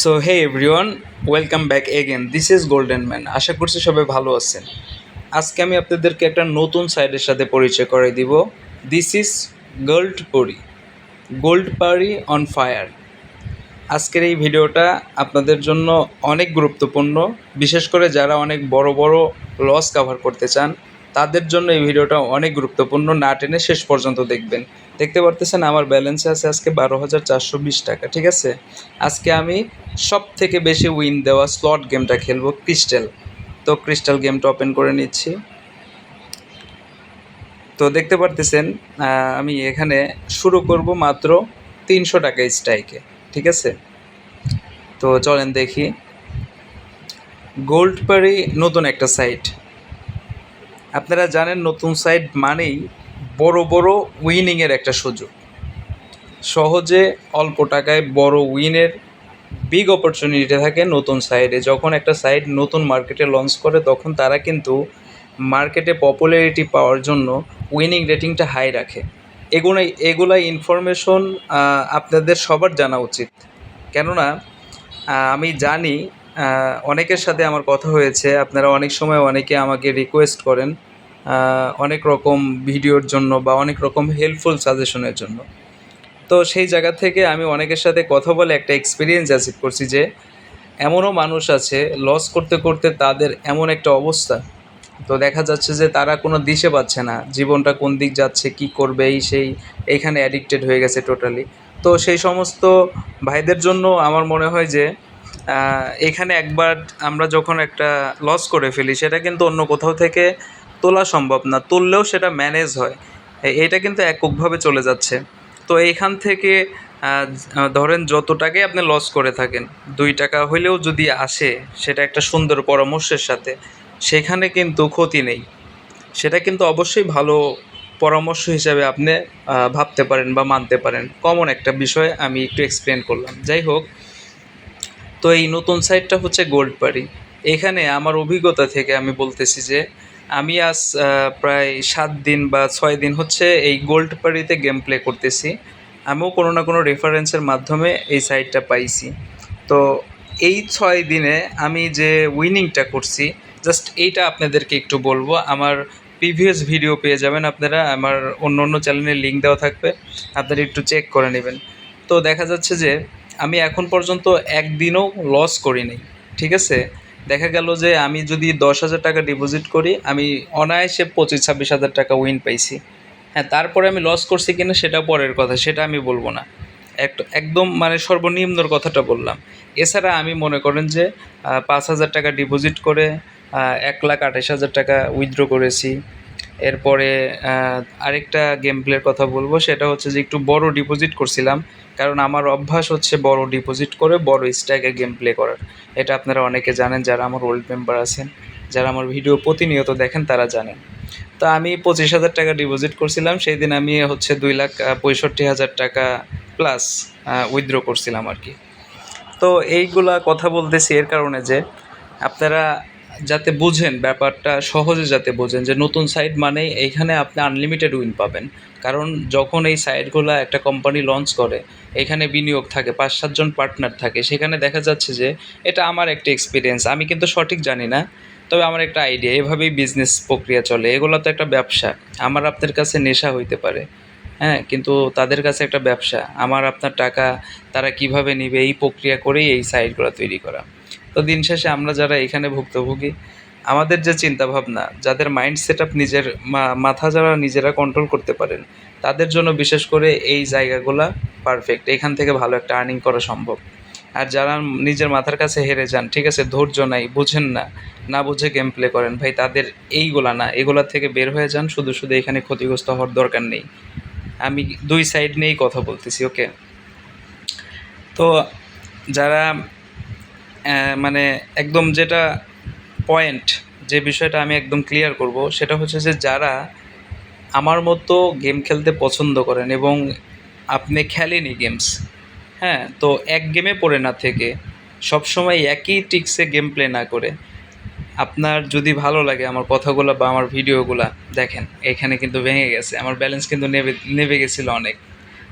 So hey everyone welcome back again this is golden man আশা করছি সবাই ভালো আছেন। আজকে আমি আপনাদেরকে একটা নতুন সাইডের সাথে পরিচয় করে দিব। দিস ইজ গোল্ড পরি গোল্ড পারি অন ফায়ার আজকের এই ভিডিওটা আপনাদের জন্য অনেক গুরুত্বপূর্ণ। বিশেষ করে যারা অনেক বড় বড় লস কাভার করতে চান তাদের জন্য এই ভিডিওটা অনেক গুরুত্বপূর্ণ, না টেনে শেষ পর্যন্ত দেখবেন। দেখতে পারতেছেন আমার ব্যালেন্সে আছে আজকে বারো হাজার চারশো বিশ টাকা, ঠিক আছে? আজকে আমি সব থেকে বেশি উইন দেওয়া স্লট গেমটা খেলব ক্রিস্টাল তো ক্রিস্টাল গেমটা ওপেন করে নিচ্ছি। তো দেখতে পারতেছেন আমি এখানে শুরু করব মাত্র তিনশো টাকা স্ট্রাইকে ঠিক আছে? তো চলেন দেখি। গোল্ড পারি নতুন একটা সাইট আপনারা জানেন নতুন সাইট মানেই বড় বড় উইনিংয়ের একটা সুযোগ। সহজে অল্প টাকায় বড় উইনের বিগ অপরচুনিটি থাকে নতুন সাইডে যখন একটা সাইট নতুন মার্কেটে লঞ্চ করে, তখন তারা কিন্তু মার্কেটে পপুলারিটি পাওয়ার জন্য উইনিং রেটিংটা হাই রাখে। এগুলাই এগুলা ইনফরমেশন আপনাদের সবার জানা উচিত। কেননা আমি জানি অনেকের সাথে আমার কথা হয়েছে। আপনারা অনেক সময় অনেকে আমাকে রিকোয়েস্ট করেন অনেক রকম ভিডিওর জন্য বা অনেক রকম হেল্পফুল সাজেশনের জন্য। তো সেই জায়গা থেকে আমি অনেকের সাথে কথা বলে একটা এক্সপিরিয়েন্স অ্যাচিভ করছি যে, এমনও মানুষ আছে লস করতে করতে তাদের এমন একটা অবস্থা। তো দেখা যাচ্ছে যে তারা কোনো দিশে পাচ্ছে না, জীবনটা কোন দিক যাচ্ছে, কি করবে, এই সেই এইখানে অ্যাডিক্টেড হয়ে গেছে টোটালি তো সেই সমস্ত ভাইদের জন্য আমার মনে হয় যে এখানে একবার আমরা যখন একটা লস করে ফেলি, সেটা কিন্তু অন্য কোথাও থেকে তোলা সম্ভব না। তুললেও সেটা ম্যানেজ হয়। এটা কিন্তু এককভাবে চলে যাচ্ছে। তো এইখান থেকে ধরেন যত টাকাই আপনি লস করে থাকেন, দুই টাকা হইলেও যদি আসে, সেটা একটা সুন্দর পরামর্শের সাথে, সেখানে কিন্তু ক্ষতি নেই। সেটা কিন্তু অবশ্যই ভালো পরামর্শ হিসাবে আপনি ভাবতে পারেন বা মানতে পারেন। কমন একটা বিষয় আমি একটু এক্সপ্লেন করলাম। যাই হোক তো এই নতুন সাইটটা হচ্ছে গোল্ড পারি এখানে আমার অভিজ্ঞতা থেকে আমি বলতেছি যে, আমি আজ প্রায় সাত দিন বা ছয় দিন হচ্ছে এই গোল্ড পারিতে গেম প্লে করতেছি। আমিও কোনো না কোনো রেফারেন্সের মাধ্যমে এই সাইটটা পাইছি। তো এই ছয় দিনে আমি যে উইনিংটা করছি জাস্ট এইটা আপনাদেরকে একটু বলব। আমার প্রিভিয়াস ভিডিও পেয়ে যাবেন আপনারা। আমার অন্য অন্য চ্যানেলের লিঙ্ক দেওয়া থাকবে। আপনারা একটু চেক করে নেবেন। তো দেখা যাচ্ছে যে আমি এখন পর্যন্ত একদিনও লস করিনি, ঠিক আছে? দেখা গেল যে আমি যদি দশ হাজার টাকা ডিপোজিট করি, আমি অনায়াসে পঁচিশ, ছাব্বিশ হাজার টাকা উইন পাইছি। হ্যাঁ তারপরে আমি লস করছি কিনা সেটা পরের কথা, সেটা আমি বলব না। এক, একদম মানে সর্বনিম্নর কথাটা বললাম। এছাড়া আমি মনে করেন যে পাঁচ হাজার টাকা ডিপোজিট করে এক লাখ আঠাশ হাজার টাকা উইথড্র করেছি। এরপরে আরেকটা গেম প্লের কথা বলব, সেটা হচ্ছে যে একটু বড় ডিপোজিট করছিলাম, কারণ আমার অভ্যাস হচ্ছে বড় ডিপোজিট করে বড় স্ট্যাকে গেম প্লে করার। এটা আপনারা অনেকে জানেন, যারা আমার ওল্ড মেম্বার আছেন, যারা আমার ভিডিও প্রতিনিয়ত দেখেন, তারা জানেন। তো আমি পঁচিশ হাজার টাকা ডিপোজিট করছিলাম সেই দিন আমি হচ্ছে দুই লাখ পঁয়ষট্টি হাজার টাকা প্লাস উইথড্র করছিলাম আর কি। তো এইগুলা কথা বলতেছি এর কারণে যে আপনারা যাতে বুঝেন, ব্যাপারটা সহজে যাতে বোঝেন যে নতুন সাইট মানে এইখানে আপনি আনলিমিটেড উইন পাবেন। কারণ যখন এই সাইটগুলো একটা কোম্পানি লঞ্চ করে, এখানে বিনিয়োগ থাকে পাঁচ সাতজন পার্টনার থাকে, সেখানে দেখা যাচ্ছে যে এটা আমার একটা এক্সপিরিয়েন্স আমি কিন্তু সঠিক জানি না, তবে আমার একটা আইডিয়া এভাবেই বিজনেস প্রক্রিয়া চলে। এগুলো তো একটা ব্যবসা, আমার আপনার কাছে নেশা হইতে পারে। হ্যাঁ কিন্তু তাদের কাছে একটা ব্যবসা, আমার আপনার টাকা তারা কীভাবে নিবে, এই প্রক্রিয়া করেই এই সাইটগুলো তৈরি করা। তো দিন শেষে আমরা যারা এখানে ভুক্তভোগী, আমাদের যে চিন্তা ভাবনা যাদের মাইন্ড সেট আপ নিজের মাথা যারা নিজেরা কন্ট্রোল করতে পারেন, তাদের জন্য বিশেষ করে এই জায়গাগুলা পারফেক্ট এখান থেকে ভালো একটা আর্নিং করা সম্ভব। আর যারা নিজের মাথার কাছে হেরে যান, ঠিক আছে, ধৈর্য নাই, বুঝেন না না বুঝে গেম প্লে করেন, ভাই, তাদের এইগুলা না, এগুলা থেকে বের হয়ে যান, শুধু শুধু এখানে ক্ষতিগ্রস্ত হওয়ার দরকার নেই। আমি দুই সাইড নিয়েই কথা বলতেছি ওকে তো যারা মানে একদম যেটা পয়েন্ট যে বিষয়টা আমি একদম ক্লিয়ার করব, সেটা হচ্ছে যে যারা আমার মতো গেম খেলতে পছন্দ করেন এবং আপনি খেলেনি গেমস হ্যাঁ? তো এক গেমে পড়ে না থেকে, সবসময় একই টিক্সে গেম প্লে না করে, আপনার যদি ভালো লাগে আমার কথাগুলো বা আমার ভিডিওগুলো দেখেন, এখানে কিন্তু ভেঙে গেছে, আমার ব্যালেন্স কিন্তু নেবে নেবে গেছিল অনেক।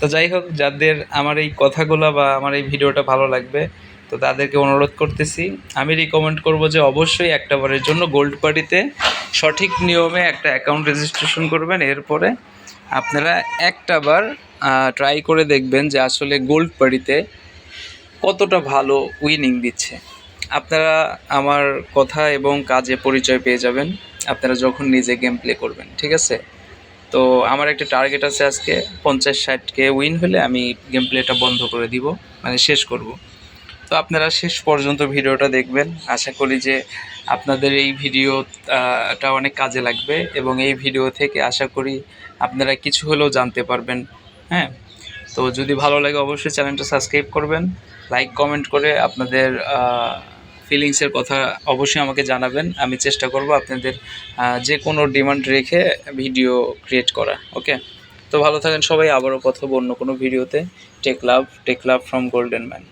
তো যাই হোক, যাদের আমার এই কথাগুলো বা আমার এই ভিডিওটা ভালো লাগবে তো তাদেরকে অনুরোধ করতেছি, আমি রিকমেন্ড করব যে অবশ্যই একটা বারের জন্য গোল্ড পার্টিতে সঠিক নিয়মে একটা অ্যাকাউন্ট রেজিস্ট্রেশন করবেন। এরপরে আপনারা একটা বার ট্রাই করে দেখবেন যে আসলে গোল্ড পার্টিতে কতটা ভালো উইনিং দিচ্ছে। আপনারা আমার কথা এবং কাজে পরিচয় পেয়ে যাবেন, আপনারা যখন নিজে গেম প্লে করবেন, ঠিক আছে? তো আমার একটা টার্গেট আছে আজকে, পঞ্চাশ ষাটকে উইন হলে আমি গেম প্লেটা বন্ধ করে দিব মানে শেষ করব। তো আপনারা শেষ পর্যন্ত ভিডিওটা দেখবেন। আশা করি যে আপনাদের এই ভিডিওটা অনেক কাজে লাগবে এবং এই ভিডিও থেকে আশা করি আপনারা কিছু হলেও জানতে পারবেন হ্যাঁ? তো যদি ভালো লাগে অবশ্যই চ্যানেলটা সাবস্ক্রাইব করবেন, লাইক, কমেন্ট করে আপনাদের ফিলিংসের কথা অবশ্যই আমাকে জানাবেন। আমি চেষ্টা করব আপনাদের যে কোনো ডিমান্ড রেখে ভিডিও ক্রিয়েট করা ওকে তো ভালো থাকেন সবাই, আবারও কথা অন্য কোনো ভিডিওতে tech love tech love from golden man